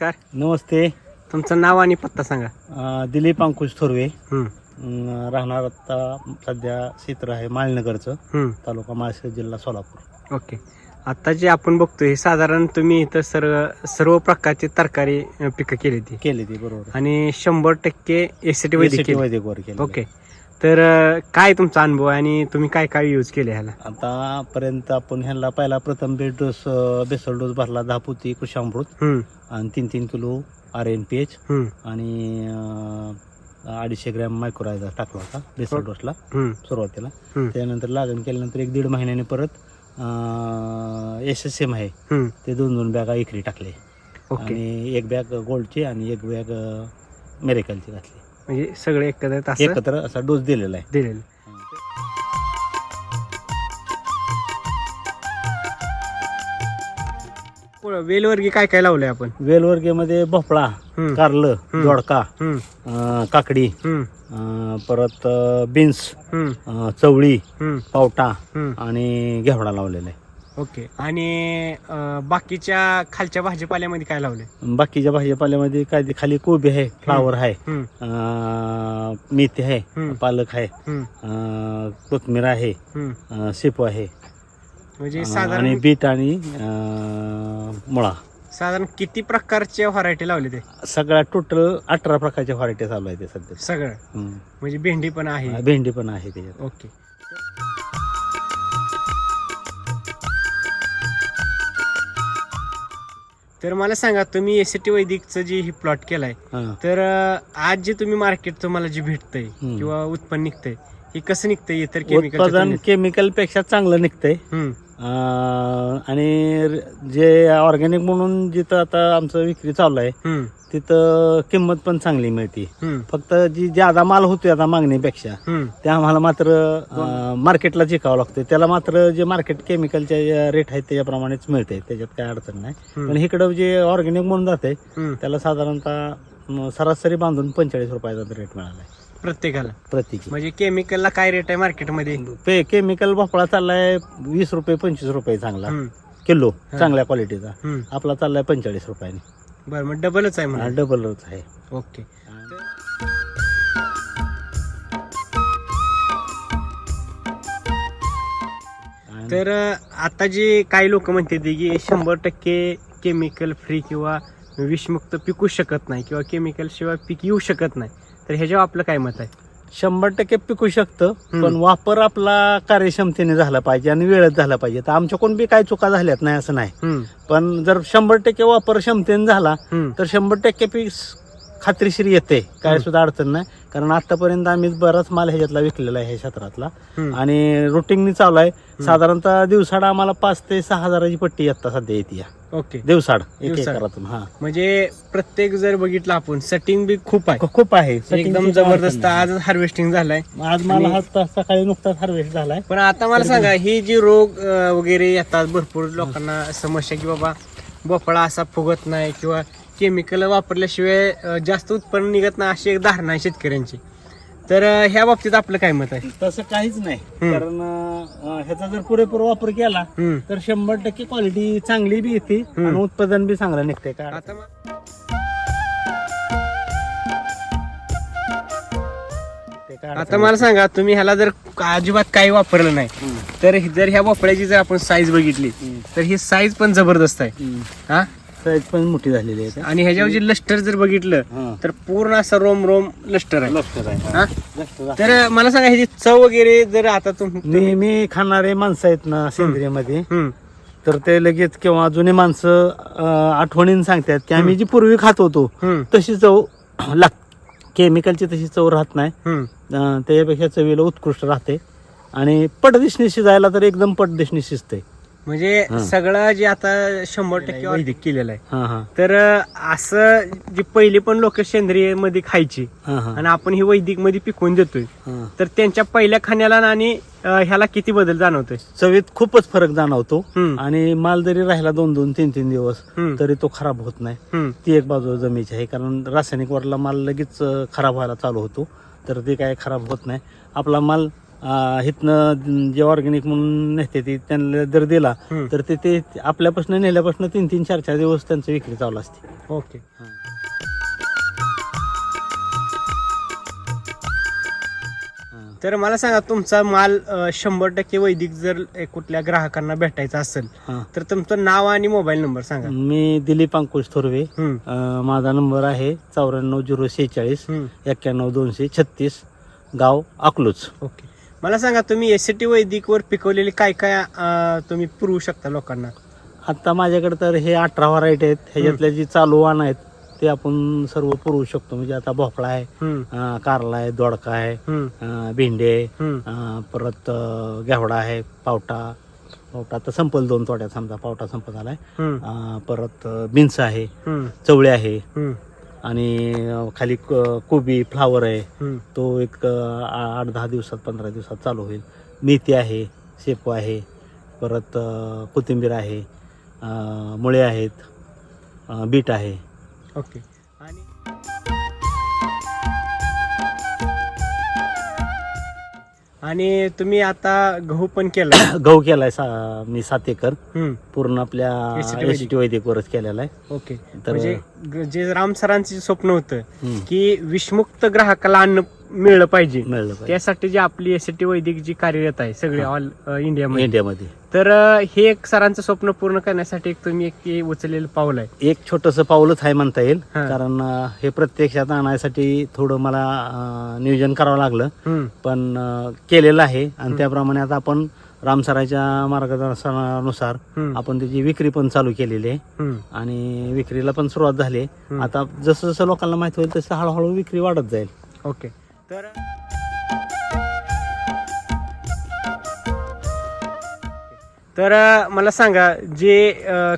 नमस्कार. नमस्ते. तुमचं नाव आणि पत्ता सांगा. अं, दिलीप अंकुश थोरवे. हम्म, अं, राहणार आता सध्या क्षेत्र आहे माळनगरचं. हम्म, तालुका माळशेज जिल्हा सोलापूर. ओके. आता जे आपण बघतोय साधारण तुम्ही इथं सर्व सर्व प्रकारची तरकारी अं, पिकं केली ती केली ती बरोबर. आणि शंभर टक्के एसीटी वैदिक ACT केली वैदिक वर केली ओके. तर अं, काय तुमचा अनुभव आहे आणि तुम्ही काय काय यूज केले ह्याला? आतापर्यंत आपण ह्यांना पहिला प्रथम बेड डोस बेसल डोस भरला दहा पोती कृषामृत हम्म, आणि तीन तीन kilo R N P H हम्म, आणि अं, अडीचशे ग्रॅम मायक्रोरायझर टाकला होता बेसल डोसला हम्म, सुरुवातीला. हम्म, त्यानंतर लागण केल्यानंतर एक दीड महिन्याने परत एस एस एम आहे. हम्म, ते दोन दोन बॅगा इकरी टाकले. ओके. आणि एक बॅग गोल्डची आणि एक बॅग मेरिकलची घातली. म्हणजे सगळे एकत्र असं एकत्र असा डोस दिलेला आहे. दिलेलं. वेलवर्गी काय काय लावलंय आपण? वेलवर्गेमध्ये भोपळा कारलं. दोडका काकडी अं, परत बीन्स चवळी पावटा. आणि घेवडा लावलेला आहे. ओके. आणि अं, बाकीच्या खालच्या भाजीपाल्यामध्ये काय लावलंय? बाकीच्या भाजीपाल्यामध्ये काय ते खाली कोबी आहे फ्लावर आहे हम्म, अं, मेथी आहे हम्म. पालक आहे हम्म, अं, कोथमीर आहे हम्म. अं, शेपू आहे. म्हणजे अं, साधारण बीट आणि अं, मुळा. साधारण किती प्रकारच्या व्हरायटी लावले ते? सगळ्या टोटल अठरा प्रकारच्या व्हरायटी चालू आहे ते सध्या. सगळं? हम्म. म्हणजे भेंडी पण आहे. भेंडी पण आहे त्याच्यात. ओके. तर मला सांगा तुम्ही एस टी वैदिकचं जे ही प्लॉट केलाय. तर आज जे तुम्ही मार्केट तुम्हाला जे भेटतंय. किंवा उत्पन्न निघतंय हे कसं निघतंय इतर उत्पादन केमिकल केमिकलपेक्षा चांगलं निघतंय आणि जे ऑर्गॅनिक म्हणून जिथं आता आमचं विक्री चालू आहे तिथं किंमत पण चांगली मिळते. फक्त जी ज्यादा माल होतोय आता मागणीपेक्षा ते आम्हाला मात्र मार्केटला जिकावं लागतं त्याला मात्र जे मार्केट केमिकलचे रेट आहेत त्याच्याप्रमाणेच मिळते त्याच्यात काय अडचण नाही. पण इकडं जे ऑर्गॅनिक म्हणून जाते त्याला साधारणतः सरासरी बांधून पंचेचाळीस रुपयाचा रेट मिळाला आहे प्रत्येकाला. प्रति म्हणजे केमिकलला काय रेट आहे मार्केटमध्ये पे केमिकल भोपळा चाललाय वीस रुपये पंचवीस रुपये चांगला. किलो चांगल्या क्वालिटीचा आपला चाललाय पंचेचाळीस रुपयाने. बरं मग डबलच आहे म्हणा. डबलच आहे. ओके. तर आता जे काही लोक म्हणते ते की शंभर टक्के केमिकल फ्री किंवा विषमुक्त पिकू शकत नाही किंवा केमिकल शिवाय पीक येऊ शकत नाही. तर ह्याच्यावर आपलं काय मत आहे? शंभर टक्के पिकू शकतं. पण वापर आपला कार्यक्षमतेने झाला पाहिजे आणि वेळेत झाला पाहिजे. तर आमच्याकडून बी काही चुका झाल्यात नाही असं नाही. पण जर शंभर टक्के वापर क्षमतेने झाला तर शंभर टक्के पीक खात्रीशीर येते काय. सुद्धा अडचण नाही. कारण आतापर्यंत आम्ही बराच माल ह्याच्यातला विकलेला आहे ह्या क्षेत्रातला. आणि रुटीननी चालू आहे. साधारणतः दिवसाडा आम्हाला पाच ते सहा हजाराची पट्टी आता सध्या येते या. ओके. दिवसाड एक दिवसाड. एकरातून हा. म्हणजे प्रत्येक जर बघितलं आपण सेटिंग बी खूप आहे. खूप आहे. एकदम जबरदस्त आज हार्वेस्टिंग झालाय. आज मला हा ता- सकाळी नुकताच हार्वेस्ट झालाय. पण आता मला सांगा ही जी रोग अं, वगैरे येतात भरपूर लोकांना समस्या की बाबा भोपळा असा फुगत नाही किंवा केमिकल वापरल्याशिवाय अं, जास्त उत्पन्न निघत नाही अशी एक धारणा आहे शेतकऱ्यांची तर अं, ह्या बाबतीत आपलं काय मत आहे तसं काहीच नाही. कारण अं, ह्याचा जर पुरेपूर वापर केला हम्म. तर शंभर टक्के क्वालिटी चांगली बी येते. आणि उत्पादन बी चांगलं निघते का आता मग- ते काय अडचण आता मला सांगा तुम्ही ह्याला जर अजिबात काही वापरलं नाही हम्म. तर जर ह्या भोपळ्याची जर आपण साईज बघितली हम्म. तर ही साईज पण जबरदस्त आहे हम्म. हा साईज पण मोठी झालेली आहे. आणि ह्याच्यावर जे लष्टर जर बघितलं. तर पूर्ण असं रोम रोम लष्टर आहे. लक्षात आहे हा? तर मला सांगा ह्याची चव वगैरे जर आता तुम नेहमी खाणारे माणसं आहेत ना सेंद्रियमध्ये हम्म, तर ते लगेच किंवा जुने माणसं अं, आठवणीने सांगतात की आम्ही जी पूर्वी खात होतो हम्म, तशी चव लाग केमिकलची तशी चव राहत नाही. हम्म. अं, त्याच्यापेक्षा चवीला उत्कृष्ट राहते. आणि पटदिशनी शिजायला तर एकदम पटदिशनी शिजते म्हणजे. सगळं जे आता शंभर टक्के वैदिक केलेलं आहे. हा हा. तर असं जे पहिले पण लोक सेंद्रियमध्ये खायची आणि आपण ही वैदिकमध्ये पिकवून देतोय. तर त्यांच्या पहिल्या खाण्याला आणि ह्याला किती बदल जाणवतोय? चवीत खूपच फरक जाणवतो. आणि माल जरी राहिला दोन दोन तीन तीन दिवस तरी तो खराब होत नाही. ती एक बाजू जमीची आहे कारण रासायनिक वरला माल लगेच खराब व्हायला चालू होतो. तर ते काय खराब होत नाही. आपला माल हिथनं जे ऑर्गॅनिक म्हणून नेते ती त्यांना जर दिला. तर ते ते आपल्यापासून नेल्यापासून तीन तीन चार चार दिवस त्यांचं विक्री चालू असते. ओके तर मला सांगा तुमचा माल शंभर टक्के वैदिक जर कुठल्या ग्राहकांना भेटायचा असेल हां. तर तुमचं नाव आणि मोबाईल नंबर सांगा. मी दिलीप अंकुश थोरवे हम्म, अं, माझा नंबर आहे चौऱ्याण्णव झिरो शेहेचाळीस हम्म. एक्क्याण्णव दोनशे छत्तीस गाव अकलूज. ओके मला सांगा तुम्ही एस टी वैदिक वर पिकवलेली काय काय अं, तुम्ही पुरवू शकता लोकांना? आता माझ्याकडे तर हे अठरा व्हरायटी आहेत. ह्याच्यातल्या जी चालू वाण आहेत ते आपण सर्व पुरवू शकतो. म्हणजे आता भोपळा आहे हम्म, अं, कारला आहे दोडका आहे हम्म, अं, भेंडे आहे हम्म, अं, परत अं, घेवडा आहे पावटा. पावटा तर संपल दोन तोड्यात समजा पावटा संपत आलाय. हम्म, अं, परत अं, बीन्स आहे हम्म, चवळे आहे हम्म, आणि खाली क- कोबी फ्लावर आहे. तो एक आठ दहा दिवसात पंधरा दिवसात चालू होईल. मेथी आहे शेपू आहे परत कोथिंबीर आहे मुळे आहेत बीट आहे. ओके. आणि तुम्ही आता गहू पण केला गहू केलाय सा मी सात एकर. पूर्ण आपल्या वैदिकवरच केलेला आहे. ओके. तर- म्हणजे ग- जे राम सरांचे स्वप्न होतं हम्म. की विषमुक्त ग्राहकाला अन्न मिळलं पाहिजे. मिळलं पाहिजे. त्यासाठी जी आपली एस टी वैदिक जी कार्यरत आहे सगळे. ऑल इंडियामध्ये इंडियामध्ये तर अं, हे एक सरांचं स्वप्न पूर्ण करण्यासाठी एक तुम्ही एक हे उचललेलं पाऊल आहे. एक छोटस पाऊलच आहे म्हणता येईल. हा. कारण अं, हे प्रत्यक्षात आणण्यासाठी थोडं मला अं, नियोजन करावं लागलं. हम्म, पण अं, केलेलं आहे. आणि त्याप्रमाणे आता आपण रामसराच्या मार्गदर्शनानुसार हम्म, आपण त्याची विक्री पण चालू केलेली आहे. हम्म. आणि विक्रीला पण सुरुवात झाली आहे. हम्म. आता जसं जसं लोकांना माहिती होईल तसं हळूहळू विक्री वाढत जाईल. ओके. तर तर मला सांगा जे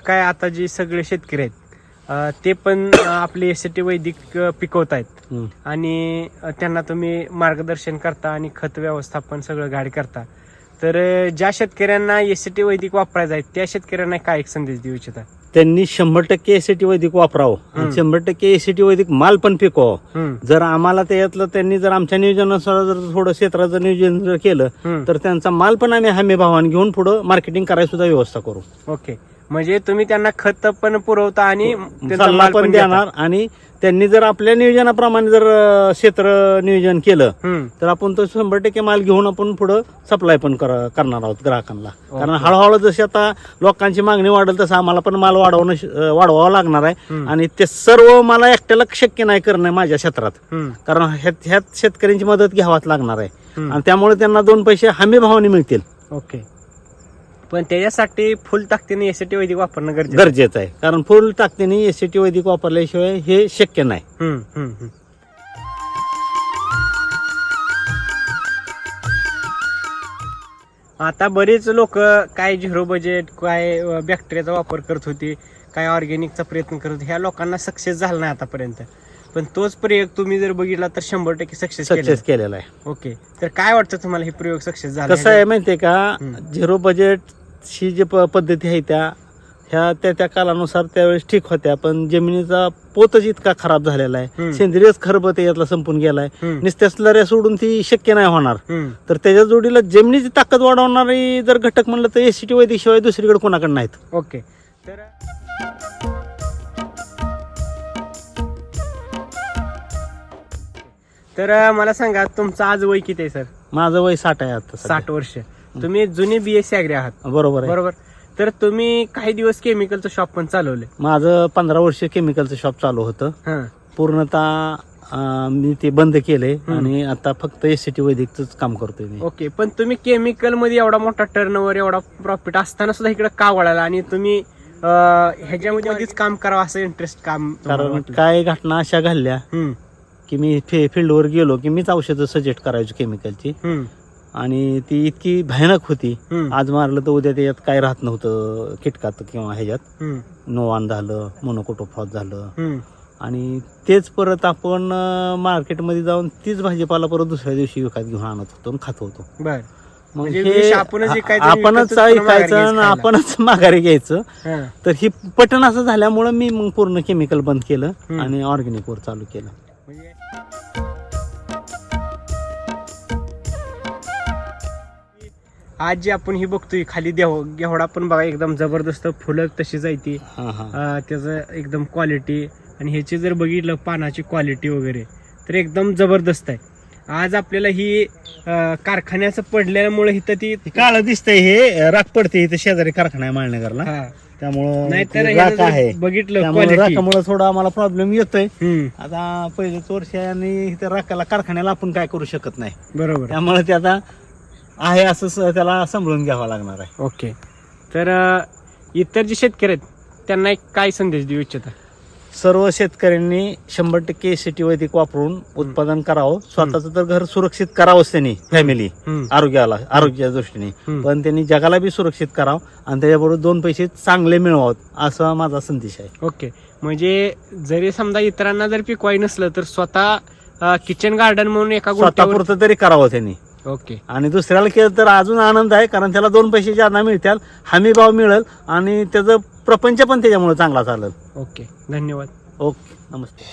काय आता जे सगळे शेतकरी आहेत ते पण आपले एस टी वैदिक पिकवत आहेत. आणि त्यांना तुम्ही मार्गदर्शन करता आणि खत व्यवस्थापन सगळं गाडी करता. तर ज्या शेतकऱ्यांना एस टी वैदिक वापरायचं आहे त्या शेतकऱ्यांना काय एक संदेश देऊ इच्छिता? त्यांनी शंभर टक्के एसीटी वैदिक वापरावं. आणि शंभर टक्के एसीटी वैदिक माल पण पिकवावं. जर आम्हाला त्याच्यातलं त्यांनी जर आमच्या नियोजनानुसार जर थोडं क्षेत्राचं नियोजन जर केलं. तर त्यांचा माल पण आम्ही हमी भावाने घेऊन पुढं मार्केटिंग करायची सुद्धा व्यवस्था करू. ओके म्हणजे तुम्ही त्यांना खत पण पुरवता आणि त्यांचा सल्ला माल पण देता. देणार. आणि त्यांनी जर आपल्या नियोजनाप्रमाणे जर अं, क्षेत्र नियोजन केलं हम्म, तर आपण तो शंभर टक्के माल घेऊन आपण पुढं सप्लाय पण कर- करणार आहोत ग्राहकांना. कारण. हळूहळू जशी आता लोकांची मागणी वाढेल तसं आम्हाला पण माल वाढवणं श- अं, वाढवावं लागणार आहे. आणि ते सर्व मला एकट्याला शक्य नाही करणं माझ्या क्षेत्रात. हम्म, कारण ह्यात ह्यात शेतकऱ्यांची मदत घ्यावाच लागणार आहे. हम्म. आणि त्यामुळे त्यांना दोन पैसे हमी भावाने मिळतील. ओके. पण त्याच्यासाठी फुल ताकदीने एसटी वैदिक वापरणं गरजेचं आहे. गरजेचं आहे. कारण फुल ताकदीने एसीटी वैदिक वापरल्याशिवाय हे शक्य नाही. हम्म, हम्म, हम्म. आता बरेच लोक काय झिरो बजेट काय बॅक्टेरियाचा वापर करत होते काय ऑर्गॅनिकचा प्रयत्न करत होते ह्या लोकांना सक्सेस झाला नाही आतापर्यंत. पण तोच प्रयोग तुम्ही जर बघितला तर शंभर टक्के सक्सेस सक्सेस केलेला आहे. ओके तर काय वाटतं तुम्हाला हे प्रयोग सक्सेस झाला कसं आहे माहितीये का? हम्म. झिरो बजेट ही जी प- पद्धती आहे त्या ह्या त्या त्या कालानुसार त्यावेळेस ठीक होत्या पण जमिनीचा पोतच इतका खराब झालेला. आहे. सेंद्रियच खरबत यातला संपून गेलाय. नुसत्या स्लऱ्या सोडून ती शक्य नाही होणार. तर त्याच्या जोडीला जमिनीची ताकद वाढवणारी जर घटक म्हणलं तर एसीटी वैदिक शिवाय दुसरीकडे कोणाकडे नाहीत. ओके. तर तर मला सांगा तुमचं आज वय किती आहे सर? माझं वय साठ आहे आता. साठ वर्ष. तुम्ही जुने बीएससी अग्री आहात. बरोबर आहे. बरोबर. तर तुम्ही काही दिवस केमिकलचं शॉप पण चालवले माझं पंधरा वर्ष केमिकलचं शॉप चालू होतं. हा. पूर्णतः अं, मी ते बंद केले आणि आता फक्त एसीटी वैदिकच काम करतोय मी. ओके पण तुम्ही केमिकलमध्ये एवढा मोठा टर्नओव्हर एवढा प्रॉफिट असताना सुद्धा इकडे का वळाला? आणि तुम्ही अं, ह्याच्यामध्ये मध्येच काम करावं असं इंटरेस्ट काम तुम्हाला कारण वाटलं? काय घटना अशा घडल्या हम्म, की मी फे फील्डवर गेलो की मीच औषधं सजेस्ट करायचो केमिकलची हम्म, आणि ती इतकी भयानक होती. हम्म, आज मारलं तर उद्या त्याच्यात काय राहत नव्हतं. किटकात किंवा ह्याच्यात. हम्म, नोवान झालं मोनोकोटोफॉस झालं. हम्म. आणि तेच परत आपण मार्केटमध्ये जाऊन तीच भाजीपाला परत दुसऱ्या दिवशी विकत घेऊन आणत होतो आणि खात होतो. बर. मग म्हणजे हे विष आपणच आणि आपणच विकतच पुन्हा माघारी ऐकायचं आणि घ्यायचं आपणच माघारी घ्यायचं. हा, तर ही पटन असं झाल्यामुळं मी मग पूर्ण केमिकल बंद केलं हम्म. आणि ऑर्गॅनिक वर चालू केलं. म्हणजे आज जी आपण ही बघतोय खाली देव घेवडा पण बघा एकदम जबरदस्त फुलं तशी जायती हा हा. त्याचं एकदम क्वालिटी आणि ह्याची जर बघितलं पानाची क्वालिटी वगैरे तर एकदम जबरदस्त आहे. आज आपल्याला ही कारखान्याचं पडल्यामुळे इथं ती काळ दिसतंय हे राख पडते इथे शेजारी कारखाना आहे माळनगरला. हा. त्यामुळं नाहीतर राख आहे. बघितलं राखामुळे थोडा आम्हाला प्रॉब्लेम येतोय. आता पहिलेच वर्ष आणि इथे राखाला कारखान्याला आपण काय करू शकत नाही. बरोबर. त्यामुळे ते आता आहे असं स- त्याला सांभाळून घ्यावा लागणार आहे. ओके. तर अं, इतर जे शेतकरी आहेत त्यांना एक काय संदेश देऊ इच्छिता? सर्व शेतकऱ्यांनी शंभर टक्के सिटी वैदिक वापरून उत्पादन करावं. स्वतःच तर घर सुरक्षित करावंच त्यांनी फॅमिली हम्म, आरोग्याला आरोग्याच्या दृष्टीने. हम्म. पण त्यांनी जगाला बी सुरक्षित करावं आणि त्याच्याबरोबर दोन पैसे चांगले मिळवावं असा माझा संदेश आहे. ओके. म्हणजे जरी समजा इतरांना जर पिकवाई नसलं तर स्वतः किचन गार्डन म्हणून एका गुंठ्यावर स्वतःपुरतं तरी करावं त्यांनी. ओके. आणि दुसऱ्याला केलं तर अजून आनंद आहे कारण त्याला दोन पैसे ज्यांना मिळतील हमी भाव मिळेल आणि त्याचं प्रपंच पण त्याच्यामुळे चांगला चालेल. ओके. धन्यवाद. ओके. नमस्ते.